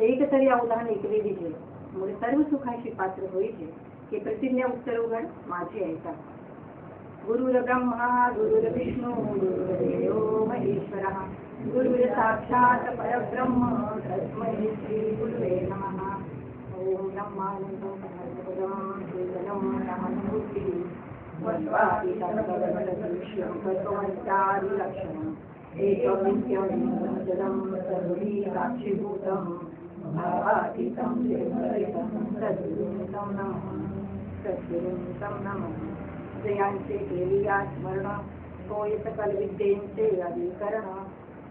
एक तरी अवधान ऐकले दिले. मग सर्व सुखाशी पात्र होईचे की प्रतिज्ञा उत्तर उघड माझी ऐका. गुरुर ब्रह्मा गुरुर विष्णू गुरुर्देव महेश्वरा. गुरुर साक्षात परब्रह्म तस्मै श्री गुरुवे नमः. ओम ब्रह्मानंदं परमपदं केवलं ब्रह्ममूर्तिः वस्वादितङ्गदृश्यं तत्त्वमस्यादिलक्षणम् एकमित्यं जलं सर्वैः साक्षीभूतं भावातीतं निर्भरितं सद्गुरुं तं नमः सद्गुरुं तं नमः जयांचे केली या स्मरण होय सकल विद्येंचे अधिकरण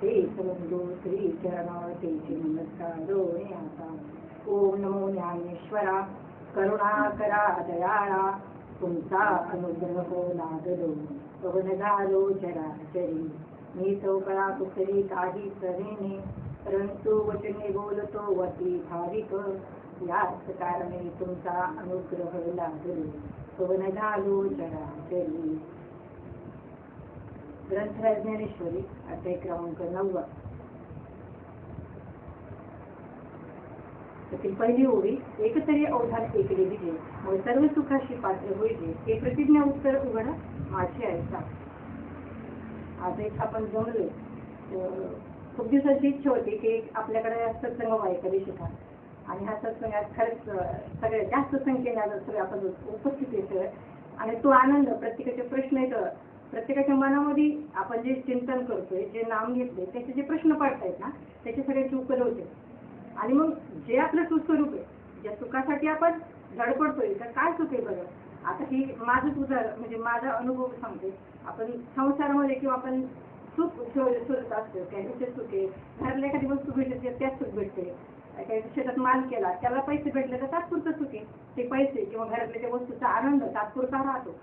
ते बंधू श्री चरण तेचे नमस्कारो आता ओम नमो ज्ञानेश्वरा करुणा दयाळा तुमचा अनुग्रह हो लागलो पवन झालो चराचरी मी चौकळा कुठली काही करेने परंतु वचने बोलतो वती भाविक याच कारणे तुमचा अनुग्रह लागेल. पवन झालो चराचरी ग्रंथ ज्ञानेश्वरी अध्याय क्रमांक नव्वद त्यातील पहिली ओळी एकतरी अवधान ऐकले दिले व सर्व सुखाशी पात्र होईल हे प्रतिज्ञा उत्तर उघड माझे ऐका आज एक आपण जमलो खूप दिवसाची इच्छा होती की आपल्याकडे सत्संग व्हायचा दिवशीचा आणि हा सत्संगात खरंच सगळ्यात जास्त संख्येने आज सगळे आपण उपस्थित येतोय आणि तो आनंद प्रत्येकाचे प्रश्न येतं प्रत्येकाच्या मनामध्ये आपण जे चिंतन करतोय जे नाम घेतले त्याचे जे प्रश्न पडतायत ना त्याचे सगळे उकल होते. आणि मग जे आपलं सुस्वरूप आहे ज्या सुखासाठी आपण धडपडतोय तर काय सुख आहे बरं? आता ही माझंच उदाहरण म्हणजे माझा अनुभव सांगते. आपण संसारामध्ये किंवा आपण सुख शोधत असतं. काही सुख आहे घरला एखादी वस्तू भेटते त्यात सुख भेटते. काही शेतात माल केला त्याला पैसे भेटले तर तात्पुरतं सुख आहे ते पैसे किंवा घरातल्या त्या वस्तूचा आनंद तात्पुरता राहतो.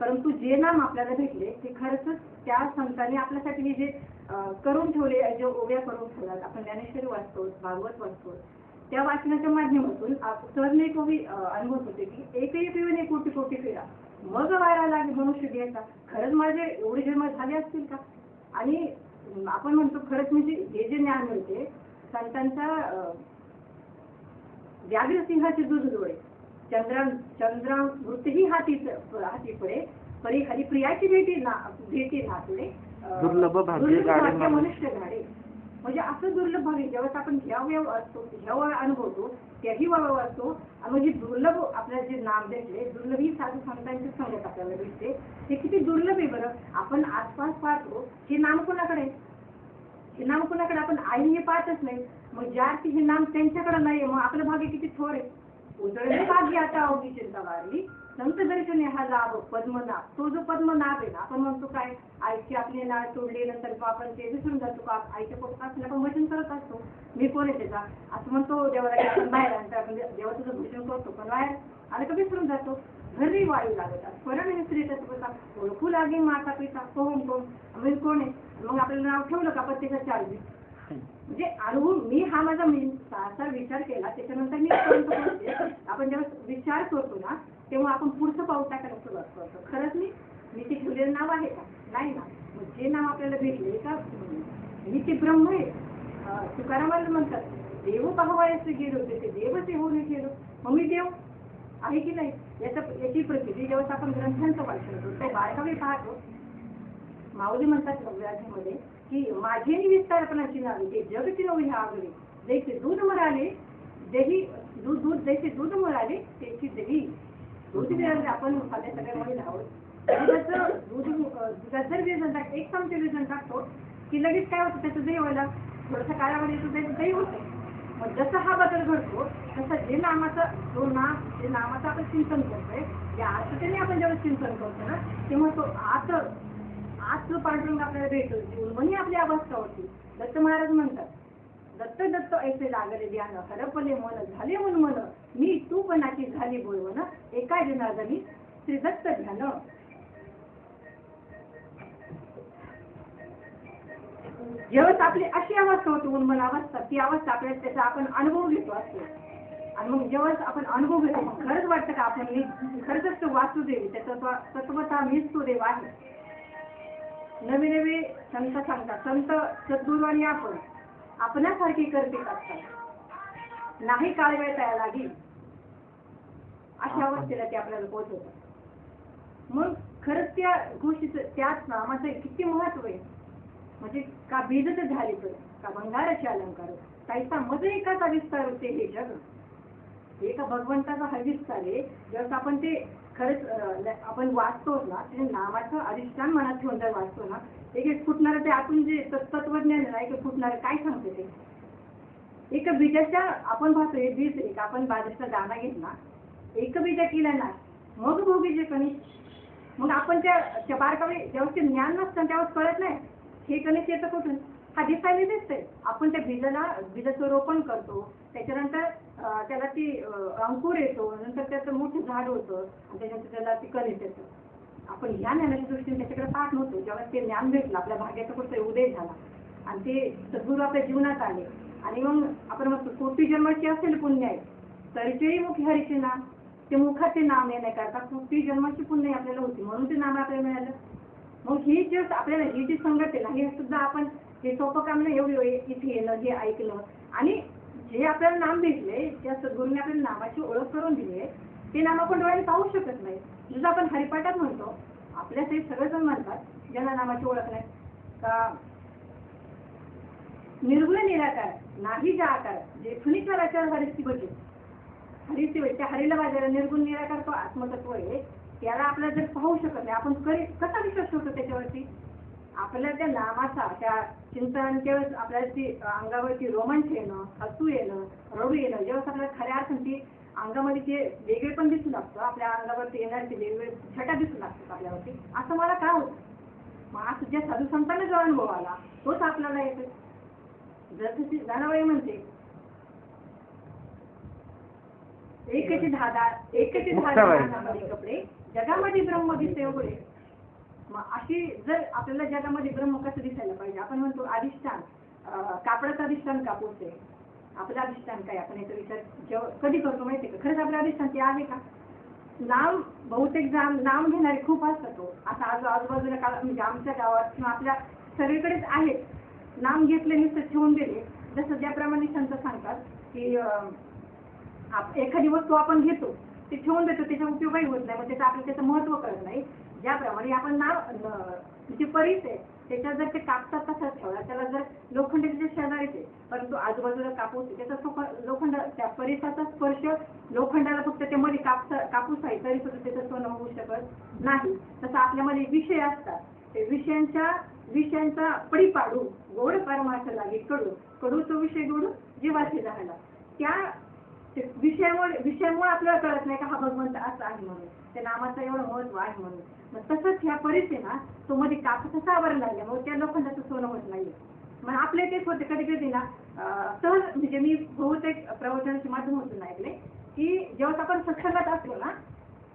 परंतु जे नाम आपल्याला भेटले ते खरंच त्या संतांनी आपल्यासाठी जे करून ठेवले जे ओव्या करून ठेवतात आपण ज्ञानेश्वरी वाचतो भागवत वाचतो त्या वाचनाच्या माध्यमातून सरने एक ओवी अनुभव होते की एक एक येऊन कोटी कोटी फिरा मग वायला लागे मनुष्य घ्यायचा खरंच माझे एवढे जन्म झाले असतील का? आणि आपण म्हणतो खरंच म्हणजे हे जे ज्ञान मिळते संतांचा व्याघ्रसिंहाचे दूध डोळे चंद्रा चंद्रा वृत्तही हाती हाती पडे परी हरी प्रियाची भेटी ना भेटी ना पुढे दुर्लभ मनुष्य घाडे. म्हणजे असं दुर्लभ आहे जेव्हा आपण ह्या वेळ असतो ह्या अनुभवतो त्याही वळव असतो. म्हणजे दुर्लभ आपल्याला जे नाम भेटले दुर्लभ ही साधू संतांचे संगत आपल्याला भेटते. ते किती दुर्लभ आहे बरं? आपण आसपास पाहतो हे नाम कोणाकडे हे नाम कोणाकडे? आपण आईने हे पाहतच नाही. मग ज्या हे नाम त्यांच्याकडे नाही मग आपलं भाग्य किती थोर आहे? उजळले भाग्य आता अवघी चिंता वाढली संत दर्शन हा लाभ पद्मनाभ तो जो पद्मनाभ आहे ना आपण म्हणतो काय आईची आपले नाळ तोडले नंतर आपण ते विसरून जातो का आईच्या पोटात आपण भजन करत असतो. मी कोण आहे त्याचा? असं म्हणतो देवाला आपण बाहेर आणतो आपण देवाचं तुझं भजन करतो पण बाहेर आलं का विसरून जातो? घरी वायू लागतात स्मरण स्त्री तत्वता ओळखू लागे माता पिता कोण कोण? मी कोण आहे? मग आपल्याला नाव ठेवलं का प्रत्येकाच्या आधी म्हणजे अनुभव मी हा माझा असा विचार केला त्याच्यानंतर मी आपण जेव्हा विचार करतो ना तेव्हा आपण पुढचं पाऊल टाकायला सुरुवात करतो. खरंच मी मी ते ठेवलेलं नाव आहे का? नाही ना. मग जे नाव आपल्याला भेटले का मी ते ब्रह्म आहे. तुकारामाला म्हणतात देव पाहवायचे गेलो होते ते देवच होऊन गेलो. मग मी देव आहे की नाही? याचा याची प्रसिद्धी जेव्हा आपण ग्रंथांचं वाचन करतो ते बारकावे पाहतो. माऊली म्हणतात नव्यामध्ये की माझे विस्तारपणाची नावे ते जगती नवी ह्या आगळे जैसे दूध मराले दही दूध दूध जैसे दूध मराले त्याची दही. दूध मिळाले आपण सगळ्या सगळ्या महिला आहोत दुधाचं दूध दुधात जर टाक एक चमचे व्यसन टाकतो की लगेच काय होतं त्याचं दही व्हायला थोडंसं काळामध्ये येतो त्याचं दही होतं. मग जसं हा बदल घडतो तसं जे नामाचं जो नाम जे नामाचं आपण चिंतन करतोय या आर्थतेने आपण जेव्हा चिंतन करतो ना तेव्हा तो आत आज पांडुरंग आपल्याला भेटतो जीवनही आपली अवस्था होती. दत्त महाराज म्हणतात दत्त दत्त ऐसे लागले ध्यान हरपले मन झाले मन मन. मी तू पणाची झाली बोलवण एका जनार्दनी श्री दत्त ध्यान. जेव्हा आपली अशी अवस्था होती उन्मन अवस्था ती अवस्था आपल्याला त्याचा आपण अनुभव घेतो असतो. आणि मग जेव्हा आपण अनुभव घेतो मग खरंच वाटतं का आपण खरंच तो वासुदेव त्याचा तत्वता मीच तो देव आहे. नवे नवे संत सांगतात. संत सद्गुरू आणि आपण आपल्यासारखी करते असतात नाही काळ वेळ तयार लागी अशा अवस्थेला ते आपल्याला पोहोचवतात. मग खरंच त्या गोष्टीचं त्याच नामाचं किती महत्त्व आहे? म्हणजे का बीजच झाले तर का भंगाराचे अलंकार? ताईचा मज एकाचा विस्तार होते हे जग? हे का भगवंताचा हा विस्तार आहे. जस आपण ते खरंच आपण वाचतो ना ते नामाचं अधिष्ठान मनात ठेवून जर वाचतो ना एक एक फुटणारं ते आतून जे तत्वज्ञान आहे ना एक फुटणारं काय सांगते ते? एक बीजाच्या आपण पाहतो हे बीज एक आपण बाजरीचा दाना घेतला एक बीजा केला ना मग भोगीचे कणिक मग आपण त्या त्या बारकावे जेव्हा ते ज्ञान नसतं त्यावर कळत नाही हे कणिक येतं कुठून? हा दिसायला दिसतंय. आपण त्या बीजाला बीजाचं रोपण करतो त्याच्यानंतर त्याला ती अंकुर येतो नंतर त्याचं मोठं झाड होतं आणि त्याच्यानंतर त्याला ती कणिक येतं. आपण ह्या ज्ञानाच्या दृष्टीने त्याच्याकडे पाठ नव्हतो. जेव्हा ते ज्ञान भेटलं आपल्या भाग्याचा कुठचा उदय झाला. आणि ते सद्गुरू आपल्या जीवनात आले. आणि मग आपण म्हणतो कोटी जन्माची असेल पुण्य आहे. तरीचेही मुखी हरीचे नाम ते मुखाचे नाम येण्याकरता कोटी जन्माची पुण्य आपल्याला होती. म्हणून ते नाम आपल्याला मिळालं. मग ही जे आपल्याला ही जी संगत आहे ना हे सुद्धा आपण हे सोपं काम नाही एवढी इथे येणं हे ऐकलं आणि हे आपल्याला नाम भेटले त्या सद्गुरूने आपल्याला नामाची ओळख करून दिली आहे ते नाम आपण डोळ्याने पाहू शकत नाही. जसं आपण हरिपाठात म्हणतो आपल्या ते सगळेजण म्हणतात ज्यांना नामाची ओळख नाही. का निर्गुण निराकार नाही जा आकार जे खुनीचा हरिस्ती बघेल. हरिस्ती बघेल. त्या हरीला बाजारा निर्गुण निराकार तो आत्मतत्व आहे त्याला आपल्याला जर पाहू शकत नाही आपण करी कसा विश्वास ठेवतो त्याच्यावरती? आपल्याला त्या नामाचा त्या चिंतनांच्या आपल्याला ती अंगावरती रोमांच येणं हसू येणं रडू येणं जेव्हा आपल्याला खऱ्या अर्थाने ती अंगामध्ये जे वेगळे पण दिसू लागतं आपल्या अंगावरती येणारे ते वेगवेगळे छटा दिसू लागतात आपल्यावरती. असं मला का होतं? मग असं ज्या साधू संतांना जो अनुभव आला तोच आपल्याला येतो जर तशी जाणाबाई म्हणते एकची धादा एकची धादा कपडे जगामध्ये ब्रह्म दिसते उघडे मग अशी जर आपल्याला जगामध्ये ब्रह्म कसं दिसायला पाहिजे आपण म्हणतो अधिष्ठान. कापडाचं अधिष्ठान कापूस आहे आपलं अधिष्ठान काय? आपण याचा विचार जेव्हा कधी करतो माहिती का? खरंच आपलं अधिष्ठान ते आहे का? नाम बहुतेक जाम नाम घेणारे खूप असतात तो आता आजू आजूबाजूला का म्हणजे आमच्या गावात किंवा आपल्या सगळीकडेच आहेत. नाम घेतले नुसतं ठेवून दिले. जसं ज्याप्रमाणे संत सांगतात की एखादी वस्तू आपण घेतो ते ठेवून देतो त्याचा उपयोगही होत नाही. मग त्याचं आपल्याला त्याचं महत्त्व कळत नाही. ज्याप्रमाणे आपण नाव जे परीस आहे त्याच्यात जर ते कापसात तसाच ठेवला त्याला जर लोखंड त्याच्या शेजारीच आहे परंतु आजूबाजूला कापूस त्याचा लोखंड त्या परिसाचा स्पर्श लोखंडाला फक्त ते मध्ये कापसा कापूस आहे तरी सुद्धा त्याचं सोनं होऊ शकत नाही. तसं आपल्यामध्ये विषय असतात. ते विषयांच्या विषयांचा पडी पाडू गोड परमार्थ लागे कडू. कडू तो विषय गोडू जीवाचे झाला त्या विषयामुळे विषयामुळे आपल्याला कळत नाही का हा भगवंत असा आहे म्हणून. त्या नामाचं एवढं महत्त्व आहे म्हणून. मग तसंच ह्या परिस्थिती ना तो मध्ये कापूस कसा आवरण लागल्या मग त्या लोखंडाचं सोनं होत नाही मग आपले तेच होते कधी कधी ना सहज म्हणजे मी बहुतेक प्रवचनाच्या माध्यमातून ऐकले की जेव्हा आपण सत्संगात असतो ना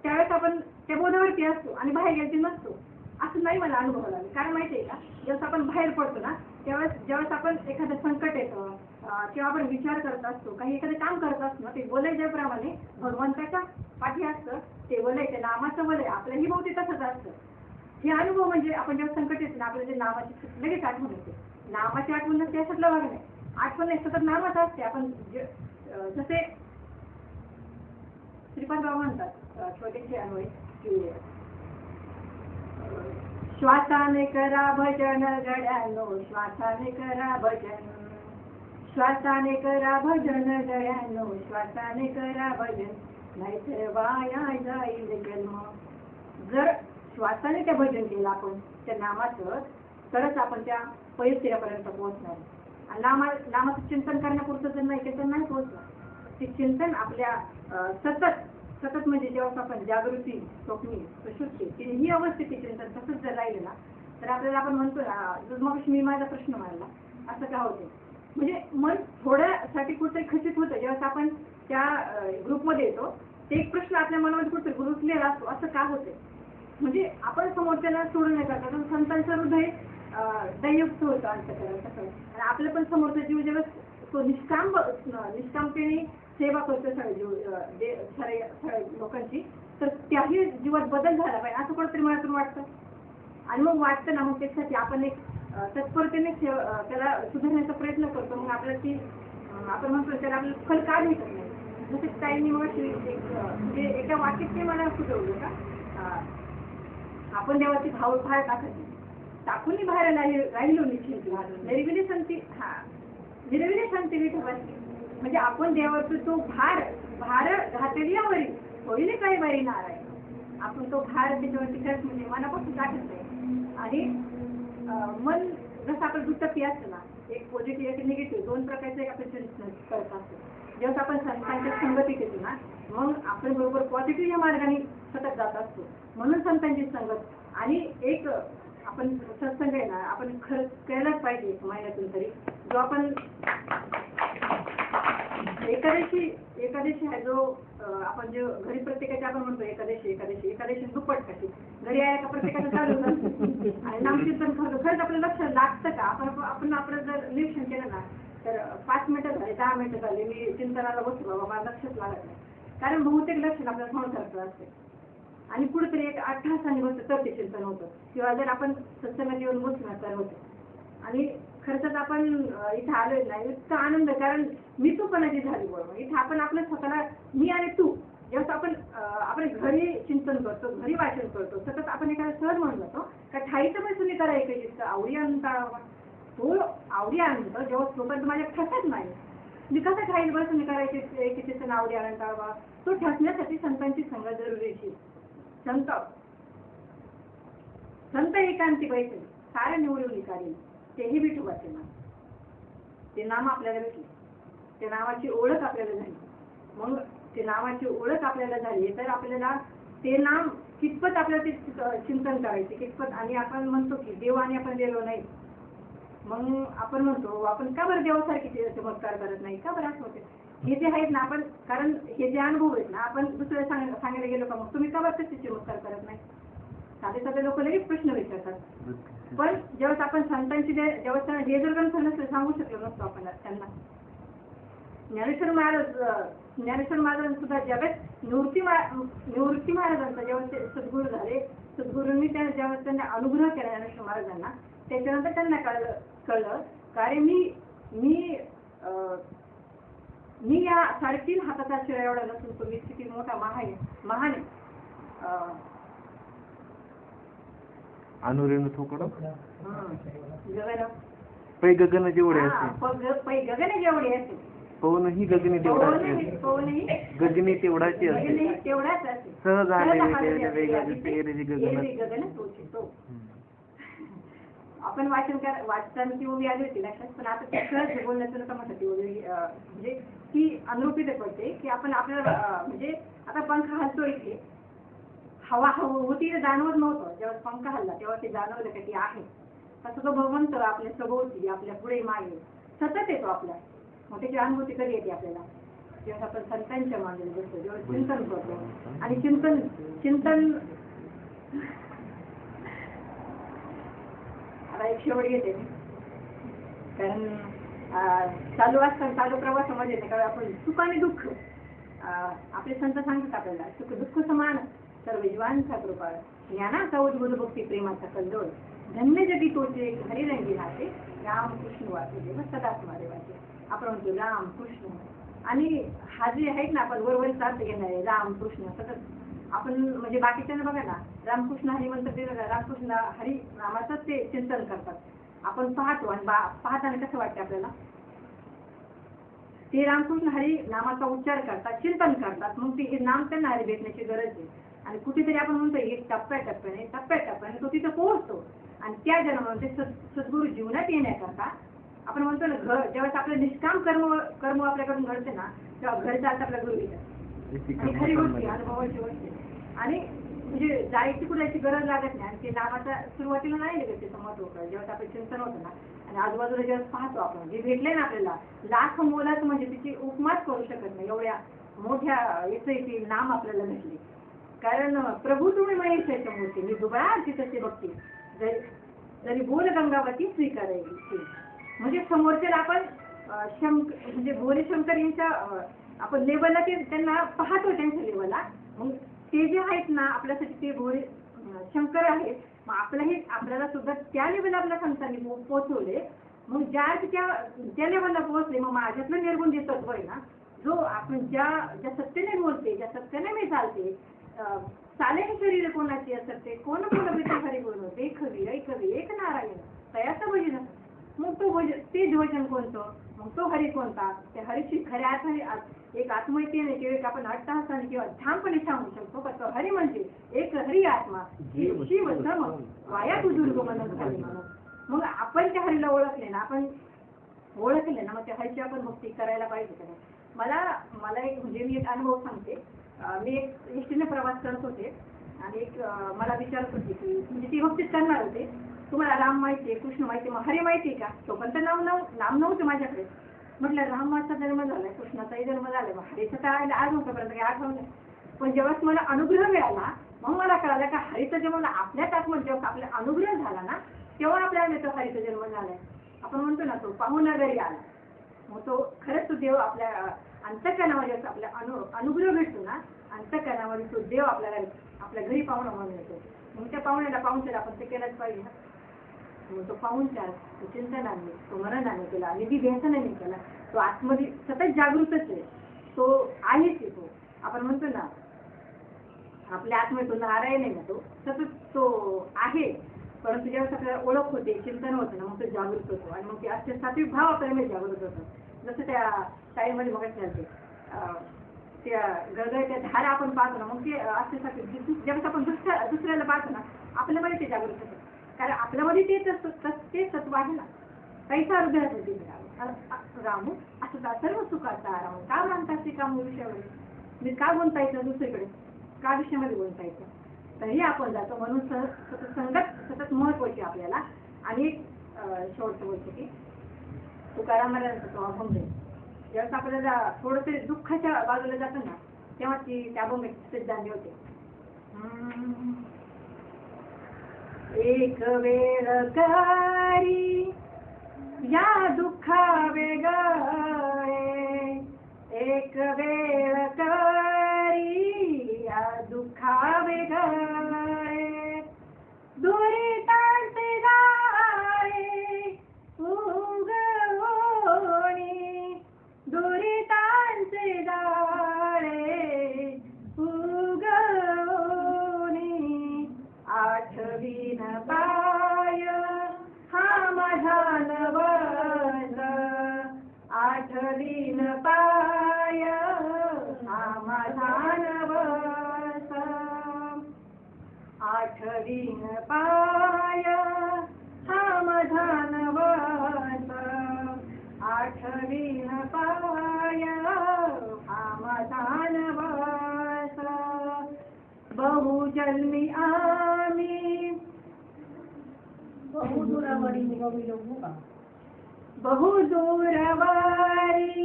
त्यावेळेस आपण त्या बोधावरती असतो आणि बाहेर गेलती नसतो. असं नाही मला अनुभव आला. कारण आहे का जेव्हा आपण बाहेर पडतो ना त्यावेळेस ज्यावेळेस आपण एखादं संकट येतं किंवा आपण विचार करत असतो काही एखादं काम करत असतो ना ते वलय ज्याप्रमाणे भगवंताच्या पाठी असतं ते वलय ते नामाचं वलय आपल्याही भोवती तसंच असतं. हे अनुभव म्हणजे आपण जेव्हा संकट येतो ना आपल्याला ते नामाची लगेच आठवण येते. नामाची आठवण नसते याच्यातलं भाग नाही. आठवण नाही सतत नामाच असते. आपण जे- जसे श्रीपाद बाबा म्हणतात छोटेचे अन्वय की श्वासाने करा भजन गड्यानो श्वासाने करा भजन. श्वासाने करा भजन गड्यानो श्वासाने करा भजन. नाहीतर वाया जाईल जन्म. जर श्वासाने त्या भजन केलं आपण त्या नामाचं तरच आपण त्या परिस्थितीपर्यंत पोहोचणार. आणि नामा नामाचं चिंतन करण्यापुरतं जर नाही तर नाही पोहोचणार. ते चिंतन आपल्या सतत सतत म्हणजे जेव्हा आपण जागृती स्वप्नी सुशुद्धी ही अवस्थेचे चिंतन तसंच जर राहिलं ना तर आपल्याला आपण म्हणतो ना मग मी माझा प्रश्न मांडला. असं का होते म्हणजे मन थोड्यासाठी कुठेतरी खचित होतं. जेव्हा आपण त्या ग्रुपमध्ये येतो ते एक प्रश्न आपल्या मनामध्ये कुठेतरी गुरुचलेला असतो. असं का होते म्हणजे आपण समोरच्याला सोडून नाही करता तर संतांचं हृदय दयुक्त होतं अंतकरण तसं आणि आपलं पण समोरचा जीव जेव्हा तो निष्काम निष्कामतेने सेवा करतो लोकांची तर त्याही जीवात बदल झाला पाहिजे असं कुठंतरी मनातून वाटतं? आणि मग वाटतं ना मग त्याच्यासाठी आपण एक तत्परतेने त्याला सुधारण्याचा प्रयत्न करतो. मग आपल्याला ती आपण म्हणतो त्याला आपल्याला फल का भेटत नाही? जसं ताईंनी मग म्हणजे एका वाक्यात ते मला सुचवलं का आपण देवाची भाव बाहेर टाकत नाही. टाकूनही बाहेर राहिलो राहिलो निश्चित निर्विली संती हा निर्विली संती विठोबाची म्हणजे आपण देवाचं तो भार भार घातली यावरी होईल काही बारी नारायण. आपण तो भार त्याच्यावरती खरंच म्हणजे मनापासून टाकत नाही. आणि मन जसं आपण दुटप्पी असतं ना एक पॉझिटिव्ह एक निगेटिव्ह दोन प्रकारचे एक आपण चिंतन करत असतो जेव्हा आपण संतांच्या संगती केली ना मग आपण बरोबर पॉझिटिव्ह या मार्गाने सतत जात असतो. म्हणून संतांची संगत. आणि एक आपण सत्संग आहे ना आपण खरंच करायलाच पाहिजे एक महिन्यातून तरी. जो आपण एकादशी एकादशी आहे जो आपण जे घरी प्रत्येकाच्या आपण म्हणतो एकादशी एकादशी एकादशी दुप्पट कशी घरी आहे का प्रत्येकाचं चालू आणि नामकीर्तन खरं खरंच आपलं लक्ष लागतं का? आपण आपण आपलं जर निरीक्षण केलं ना तर पाच मिनिटं झाले दहा मिनिटं झाले मी चिंतनाला बसलो बाबा मला लक्षच लागत नाही. कारण बहुतेक लक्ष आपल्या संसारचं असते. आणि कुठेतरी एक आठ तासांनी बसतं तर ते चिंतन होतं. किंवा जर आपण सत्संगात येऊन बसलं तर होतं. आणि खरं तर आपण इथं आलोय ना इतका आनंद कारण मी तू पणाची झाली बरोबर इथं आपण आपलं स्वतःला मी आणि तू जेव्हा आपण आपण घरी चिंतन करतो घरी वाचन करतो. सतत आपण एखादा सहज म्हणून जातो का ठाईचं पण तुम्ही करा एकाची आवडी आणता तो आवडी आनंद जेव्हा सोबत माझ्या ठसत नाही. मी कसं ठाईल बस मी करायचे सण आवडी आणता बा तो ठसण्यासाठी संतांची संगत जरुरीची संत. संत एकांती पैसे सारे निवडून निकाली तेही विठोबाचे नाम ते नाम आपल्याला भेटले. त्या नावाची ओळख आपल्याला झाली. मग ते नावाची ओळख आपल्याला झाली. तर आपल्याला ते नाम कितपत आपल्याला ते चिंत- चिंतन करायचे कितपत आणि आपण म्हणतो की देवाने आपण गेलो नाही. मग आपण म्हणतो आपण का बरं देवासारखे ते चमत्कार करत नाही? का बरं असं होते हे जे आहेत ना आपण कारण हे जे अनुभव आहेत ना आपण दुसऱ्या सांग सांगायला गेलो का मग तुम्ही का बरं तसे चमत्कार करत नाही? साधे साधे लोक लगेच प्रश्न विचारतात. पण जेव्हा आपण संतांची जेव्हा त्यांना हे जर ग्रंथ सांगू शकलो नसतो आपण त्यांना. ज्ञानेश्वर महाराज ज्ञानेश्वर महाराज सुद्धा जगात निवृत्ती निवृत्ती महाराजांचा जेव्हा ते सद्गुरू झाले सद्गुरूंनी त्या जेव्हा त्यांना अनुग्रह केला ज्ञानेश्वर महाराजांना त्याच्यानंतर त्यांना कळलं कळलं का रे मी मी मी या साडेतीन हाताचा शिरा एवढा नसून तो मी किती मोठा महान आहे. महान अनुरेण थोकडं. पै गगन. जेवढे पै गगने जेवढी असेल. पवन ही गगनी तेवढाच असेल. पवनही. गगनी तेवढाची असेल. सहज असेल. वेगाची तेरेची गगन एरवी गगन तो. आपण वाचन कर वाचताना ती ओवी आली होती लक्षात पण आता ते सहज बोलण्याचं म्हणतात ती ओवी अं, म्हणजे ती अनुरूपीत पडते की आपण आपल्याला अं, म्हणजे आता पंख हलतो इथे हवा हवा होती ते जाणवत नव्हतं. जेव्हा पंख हल्ला तेव्हा ते जाणवलं का ती आहे. तसं तो भगवंत आपल्या सभोवती आपल्या पुढे मागे सतत येतो आपल्या मग त्याची अनुभूती कधी येते आपल्याला? जेव्हा आपण संतांच्या मागे बसतो जेव्हा चिंतन करतो. आणि चिंतन चिंतन. आता एक शेवट घेते मी. कारण चालू असताना चालू प्रवासामध्ये नाही का आपण सुख आणि दुःख आपले संत सांगतात आपल्याला सुख दुःख समान. तर विद्वांचा कृपाळ. ज्ञानाचा उद्भूत भक्ती प्रेमाचा कल्लोळ धन्य जगी तोचे हरी रंगी राहते राम कृष्ण वाचे देव सदाच मारे वाचे आपण म्हणतो राम कृष्ण आणि हा जे आहेत ना आपण वरवर साथ घेणार आहे रामकृष्ण सतत. आपण म्हणजे बाकीच्यांना बघा ना रामकृष्ण हरी म्हणतात ते रामकृष्ण हरी नामाचंच ते चिंतन करतात. आपण पाहतो आणि बा पाहताना कसं वाटतं आपल्याला? ते रामकृष्ण हरी नामाचा उच्चार करतात चिंतन करतात. मग ते हे नाम त्यांना हरी भेटण्याची गरज आहे. आणि कुठेतरी आपण म्हणतो एक टप्प्या टप्प्याने टप्प्या टप्प्याने तो तिथं पोहोचतो. आणि त्या जन्मामध्ये सद सद्गुरू जीवनात येण्याकरता आपण म्हणतो ना घर ज्यावेळेस आपलं निष्काम कर्म कर्म आपल्याकडून घडते ना तेव्हा घर चालतं आपल्या गुरु याची आणि खरी गोष्टी अनुभवाची गोष्टी आणि म्हणजे जायची कुठायची गरज लागत नाही. आणि ते नामाचा सुरुवातीला नाही लगेच त्याचं महत्त्व जेव्हा आपलं चिंतन होतं ना आणि आजूबाजूला जेव्हा पाहतो आपण जे भेटले ना आपल्याला लाख मोलाचं म्हणजे तिची उपमाच करू शकत नाही. एवढ्या मोठ्या याचं नाम आपल्याला भेटले. कारण प्रभू तुम्ही महेशाच्या मूर्ती? मी दुबळा आरती तसे बघते जरी जरी बोल गंगावती स्वीकारायची म्हणजे समोरच्याला आपण शंक म्हणजे भोले शंकर यांच्या आपण लेवलला ते त्यांना पाहतो त्यांच्या लेवलला. मग ते जे आहेत ना आपल्यासाठी ते भोळे शंकर आहेत. मग आपल्याही आपल्याला सुद्धा त्या लेवलला आपल्या संतांनी पोहोचवले मग ज्या त्या त्या लेवलला पोहोचले मग माझ्यातलं निर्गुण जे तत्व आहे ना जो आपण ज्या ज्या सत्तेने बोलते ज्या सत्तेने मी चालते चालेल शरीर कोणाची असत ते. कोण कोण हरी कोण होते एक हवी एक नारायण. तयाचं भजन मग तो भजन तेच भजन कोणतं? मग तो हरी कोणता? त्या हरीची खऱ्या आत- एक आत्महत्येने किंवा एक आपण अट्टहासाने किंवा ठामपणे सांगू शकतो पण तो हरी म्हणजे एक हरी आत्मा. शिव सम वाया तू दुर्ग म्हणून हरी म्हणून मग आपण त्या हरीला ओळखले ना आपण ओळखले ना मग त्या हरीची आपण भक्ती करायला पाहिजे. का नाही? मला मला एक म्हणजे मी एक अनुभव सांगते. मी एक एसटीने प्रवास करत होते. आणि एक मला विचारत होती की म्हणजे ती भक्तीत करणार होते. तुम्हाला राम माहिती आहे कृष्ण माहिती आहे मग हरी माहिती आहे का? तोपर्यंत नाव नाव नाम नव्हतं माझ्याकडे. म्हटलं रामाचा जन्म झालाय कृष्णाचाही जन्म झालाय मग हरीचं काय आज होतापर्यंत काही आठवलं नाही. पण जेव्हा मला अनुग्रह मिळाला मग मला कळालं का हरीचा जेव्हा आपल्याच आत्मन जेव्हा आपला अनुग्रह झाला ना तेव्हा आपल्याला येतो हरीचा जन्म झालाय. आपण म्हणतो ना तो पाहुणा घरी आला. मग तो खरंच तो देव आपल्या अंतकरणामध्ये असं आपल्या अनु अनुग्रह भेटतो ना अंतकरणामध्ये तो देव आपल्याला आपल्या घरी पाहुणा म्हणून येतो मग त्या पाहुण्याला पाहुणचार आपण ते केलंच पाहिजे ना. मग तो पाहुणचार तो चिंतनाने तो मरणाने केला. निधी ध्यासाने केला तो आतमध्ये सतत जागृतच आहे. तो आहेच तो. आपण म्हणतो ना आपल्या आतमध्ये तो नारायण आहे ना तो सतत तो आहे. परंतु जेव्हा सगळ्या ओळख होते चिंतन होतं ना मग तो जागृत होतो. आणि मग ते असे सात्विक भाव आपल्याला जागृत होतो जसं त्या टाईममध्ये बघत चालते त्या गळगळत्या धारा आपण पाहतो ना मग ते असे ज्यावेळेस आपण दुसऱ्या दुसऱ्याला पाहतो ना आपल्यामध्ये ते जागृत होते. कारण आपल्यामध्ये ते ते तत्व आहे ना. कैसा हृदयासाठी रामू असं सर्व सुखाचा राम का मानतात ते काम विषयावर मी का गुंतायचं दुसरीकडे? का विषयामध्ये गुंतायचं तरी आपण जातो म्हणून सतत संगत सतत महत्वाची आपल्याला. आणि एक शेवटचं बोलतो की तुकारामाला महाराजांचा अभंग आहे ज्यावेळेस आपल्याला थोडंसं दुःखाच्या बाजूला जातो ना तेव्हा ती त्या अभंगाची सिद्धांत होते. एक वेळ कारी या दुःखा वेगळे एक वेळ कारी या दुःखा वेग बहुजन्मी आम्ही. बहु दुरावरी निघविलो भोगा बहु दूरवारी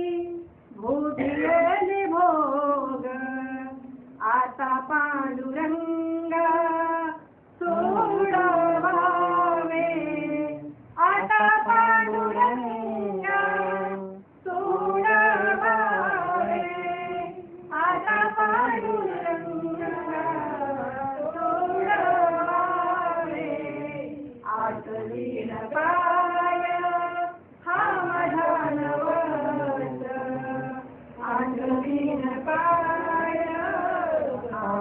भोगियले भोग. आता पांडुरंगा आठवीन हा माझा नवस हा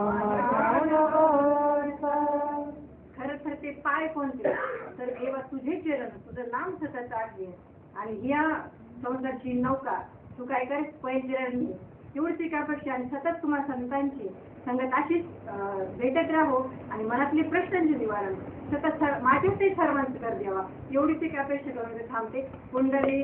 माझा नवस खरं तर ते पाय कोणते? तर देवा तुझे चरण तुझं नाम सतत आठवे आणि ह्या संसारची नौका तू काय कर पैजरणी एवढीच एक आणि सतत तुम्हाला संतांची संगत अशीच भेटत राहो आणि मनातले प्रश्नांचे निवारण सतत सर- माझ्याच ते सर्वांचं कर द्यावा एवढीच एक अपेक्षा करून थांबते. कुंडली